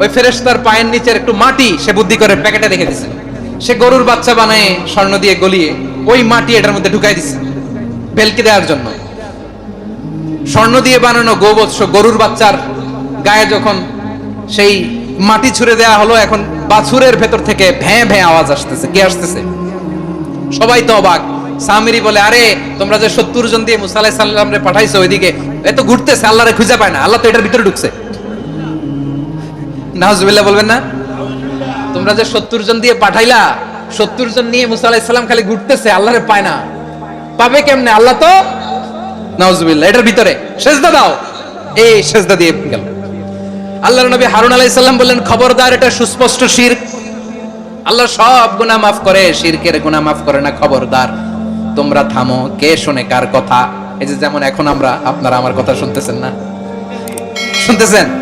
ওই ফেরেশতার পায়ের নিচের একটু মাটি সে বুদ্ধি করে প্যাকেটে রেখে দিছে। সে গরুর বাচ্চা বানায় স্বর্ণ দিয়ে গলিয়ে ওই মাটি এটার মধ্যে ঢুকাই দিছে, ভেলকি দেওয়ার জন্য। স্বর্ণ দিয়ে বানানো গোবৎস গরুর বাচ্চার গায়ে যখন সেই মাটি ছুঁড়ে দেয়া হলো, এখন বাছুরের ভেতর থেকে ভ্যাঁ ভ্যাঁ আওয়াজ আসতেছে, কে আসতেছে? সবাই তো অবাক। সামিরি বলে, আরে, তোমরা যে সত্তর জন দিয়ে মুসা আলাইহিস সালাম রে পাঠাইছো ওইদিকে এত ঘুরতেছে, আল্লাহরে খুঁজে পায় না, আল্লাহ তো এটার ভিতরে ঢুকছে। নাহজুবিল্লাহ বলবেন না? তোমরা যে সত্তর জন দিয়ে পাঠাইলা সত্তর জন নিয়ে মুসা আলাইহিস সালাম খালি ঘুরতেছে, আল্লাহরে পায় না। পাবে কেমনে? আল্লাহ তো? নাউজুবিল্লাহ, এটার ভিতরে। সেজদা দাও। এই সেজদা দিয়ে গেল। আল্লাহর নবী হারুন আলাইহিস সালাম বললেন, খবরদার, এটা সুস্পষ্ট শির। আল্লাহ সব গুনাহ মাফ করে, শিরকের গুনাহ মাফ করে না, খবরদার। তোমরা থামো, কে শোনে কার কথা? এই যে যেমন এখন আমরা, আপনারা আমার কথা শুনতেছেন না? শুনতেছেন?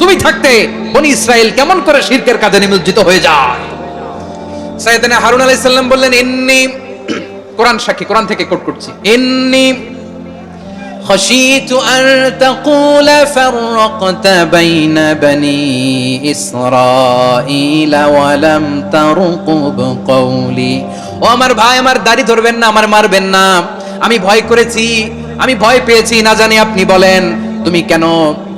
তুমি থাকতে বনি ইসরায়েল কেমন করে শিরকের কাজে নিমজ্জিত হয়ে যায় সাইয়েদনা হারুন আলাইহিস সালাম বললেন ইন্নি কোরআন সাক্ষী কোরআন থেকে কোট করছি ইন্নি خشيت أن تقول فرقت بين بني إسرائيل ولم ترقب قولي ও আমার ভাই আমার দাড়ি ধরবেন না আমার মারবেন না আমি ভয় করেছি আমি ভয় পেয়েছি না জানি আপনি বলেন তুমি কেন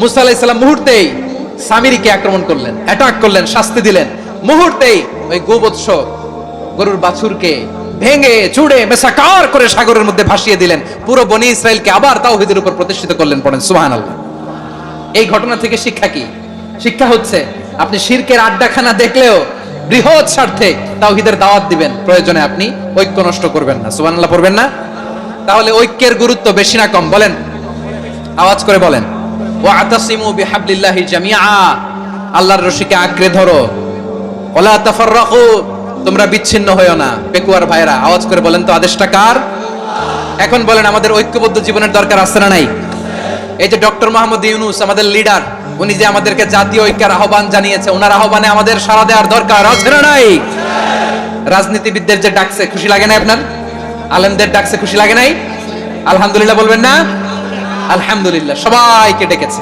মুসা আলাইহিস সালাম মুহূর্তেই সামিরিকে আক্রমণ করলেন অ্যাটাক করলেন, শাস্তি দিলেন। মুহূর্তেই ওই গোবৎস গরুর বাছুরকে ভেঙে চুড়ে মেসাকার করে সাগরের মধ্যে ভাসিয়ে দিলেন। পুরো বনি ইসরায়েলকে আবার তাওহীদের উপর প্রতিষ্ঠিত করলেন পড়েন, সুবহানাল্লাহ। এই ঘটনা থেকে শিক্ষা কি? শিক্ষা হচ্ছে, আপনি শিরকের আড্ডাখানা দেখলেও বৃহৎ স্বার্থে তাওহীদের দাওয়াত দিবেন, প্রয়োজনে আপনি ঐক্য নষ্ট করবেন না। সুবহানাল্লাহ পড়বেন না? তাহলে ঐক্যের গুরুত্ব বেশি না কম, বলেন? আওয়াজ করে বলেন। ওয়া আতাসিমু বিহাবলিল্লাহি জামিআ। আল্লাহর রশিকে আঁকড়ে ধরো। ওলা তাফাররাকু, তোমরা বিচ্ছিন্ন হয়েও না। পেকুয়ার ভাইরা আওয়াজ করে বলেন তো, আদেশটা কার? এখন বলেন, আমাদের ঐক্যবদ্ধ জীবনের দরকার আছে না নাই? এই যে ডক্টর মোহাম্মদ ইউনুস, আমাদের লিডার, উনি যে আমাদেরকে জাতীয় ঐক্যের আহ্বান জানিয়েছে, ওনার আহ্বানে আমাদের সাড়া দেওয়ার দরকার আছে না নাই? রাজনীতিবিদদের যে ডাকছে, খুশি লাগে না আপনার? আলেমদের ডাকছে, খুশি লাগে নাই? আলহামদুলিল্লাহ বলবেন না? আলহামদুলিল্লাহ সবাইকে ডেকেছে।